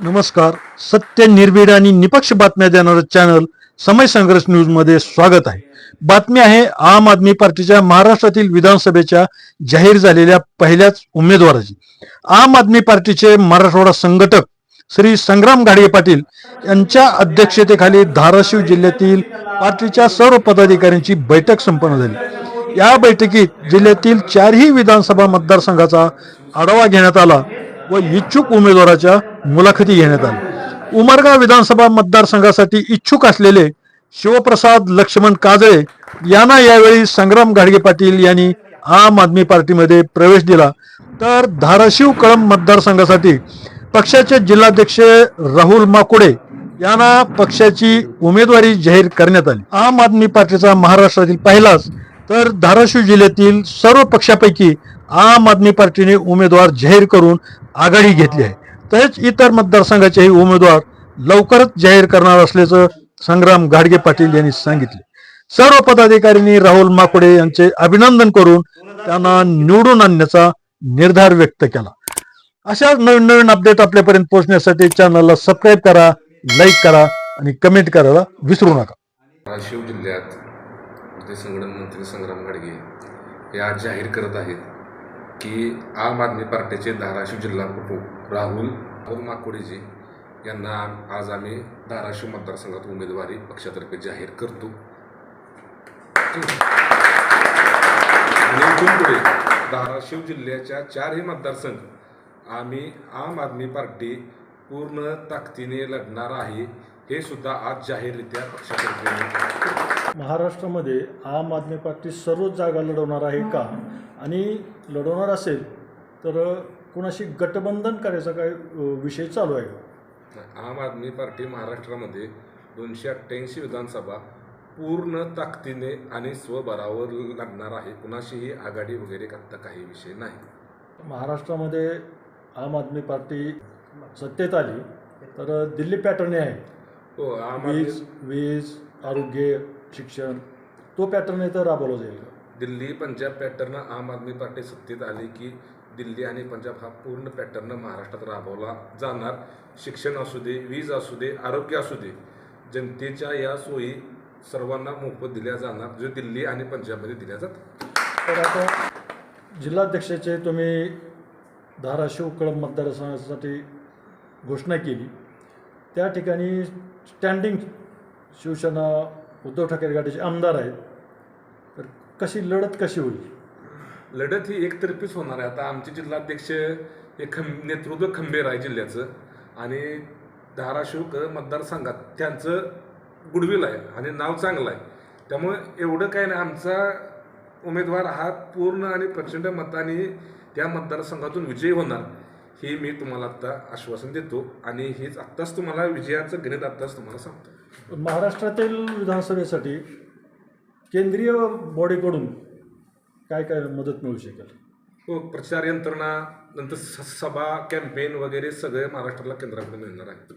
नमस्कार. सत्य निर्भीड आणि निपक्ष बातम्या देणारं चॅनल समय संघर्ष न्यूजमध्ये स्वागत आहे. बातमी आहे आम आदमी पार्टीच्या महाराष्ट्रातील विधानसभेच्या जाहीर झालेल्या पहिल्याच उमेदवाराची. आम आदमी पार्टीचे मराठवाडा संघटक श्री संग्राम घाडगे पाटील यांच्या अध्यक्षतेखाली धाराशिव जिल्ह्यातील पार्टीच्या सर्व पदाधिकाऱ्यांची बैठक संपन्न झाली. या बैठकीत जिल्ह्यातील चारही विधानसभा मतदारसंघाचा आढावा घेण्यात आला. व इच्छुक उमेदवाराच्या मुलाखती घेण्यात आल्या. उमरगा विधानसभा मतदारसंघासाठी इच्छुक असलेले शिवप्रसाद लक्ष्मण काजळे यांना यावेळी संग्राम घाडगे पाटील यांनी आम आदमी पार्टीमध्ये प्रवेश दिला. तर धाराशिव कळंब मतदारसंघासाठी पक्षाचे जिल्हाध्यक्ष राहुल माकुडे यांना पक्षाची उमेदवारी जाहीर करण्यात आली. आम आदमी पार्टीचा महाराष्ट्रातील पहिलाच तर धाराशिव जिल्ह्यातील सर्व पक्षापैकी आम आदमी पार्टीने उमेदवार जाहीर करून आघाडी घेतली आहे. तसेच इतर मतदारसंघाचेही उमेदवार लवकरच जाहीर करणार असल्याचं संग्राम घाडगे पाटील यांनी सांगितले. सर्व पदाधिकाऱ्यांनी राहुल माकुडे यांचे अभिनंदन करून त्यांना निवडून आणण्याचा निर्धार व्यक्त केला. अशा नवीन नवीन अपडेट आपल्यापर्यंत पोहोचण्यासाठी चॅनलला सबस्क्राईब करा लाईक करा आणि कमेंट करायला विसरू नका. धाराशिव जिल्ह्यात मंत्री संग्राम गाडगे हे आज जाहीर करत आहेत की आम आदमी पार्टीचे धाराशिव जिल्हा प्रमुख राहुल माकोडीजी माकोडेजी यांना आज आम्ही धाराशिव मतदारसंघात उमेदवारी पक्षातर्फे जाहीर करतो. पुढे धाराशिव जिल्ह्याच्या चारही मतदारसंघ आम्ही आम आदमी पार्टी पूर्ण ताकदीने लढणार आहे हे सुद्धा आज जाहीररित्या पक्षातर्फे महाराष्ट्रामध्ये आम आदमी पार्टी सर्वच जागा लढवणार आहे का? आणि लढवणार असेल तर कोणाशी गटबंधन करायचा काय विषय चालू आहे? आम आदमी पार्टी महाराष्ट्रामध्ये दोनशे अठ्ठ्याऐंशी विधानसभा पूर्ण ताकदीने आणि स्वबळावर लढणार आहे. कुणाशीही आघाडी वगैरे करता काही विषय नाही. महाराष्ट्रामध्ये आम आदमी पार्टी सत्तेत आली तर दिल्ली पॅटर्न आहे. हो वीज वीज आरोग्य शिक्षण. तो पॅटर्न इथं राबवला जाईल. का? दिल्ली पंजाब पॅटर्न आम आदमी पार्टी सत्तेत आली की दिल्ली आणि पंजाब हा पूर्ण पॅटर्न महाराष्ट्रात राबवला जाणार. शिक्षण असू दे वीज असू दे आरोग्य असू दे जनतेच्या या सोयी सर्वांना मोफत दिल्या जाणार जे दिल्ली आणि पंजाबमध्ये दिल्या जातात. तर आता जिल्हाध्यक्षाचे तुम्ही धाराशिव कळंब मतदारसंघासाठी घोषणा केली. त्या ठिकाणी स्टँडिंग शिवसेना उद्धव ठाकरे गटाचे आमदार आहेत. तर कशी लढत कशी होईल? लढत ही एकतर्फीच होणार आहे. आता आमचे जिल्हाध्यक्ष हे खं नेतृत्व खंबीर आहे जिल्ह्याचं आणि धाराशिव मतदारसंघात त्यांचं गुडविल आहे आणि नाव चांगलं आहे. त्यामुळे एवढं काय नाही. आमचा उमेदवार हा पूर्ण आणि प्रचंड मताने त्या मतदारसंघातून विजयी होणार हे मी तुम्हाला आत्ता आश्वासन देतो आणि हेच आत्ताच तुम्हाला विजयाचं गणित आत्ताच तुम्हाला सांगतो. महाराष्ट्रातील विधानसभेसाठी केंद्रीय बॉडीकडून काय काय मदत मिळू शकेल? हो प्रचार यंत्रणा नंतर स- सभा कॅम्पेन वगैरे सगळे महाराष्ट्राला केंद्राकडून मिळणार आहेत.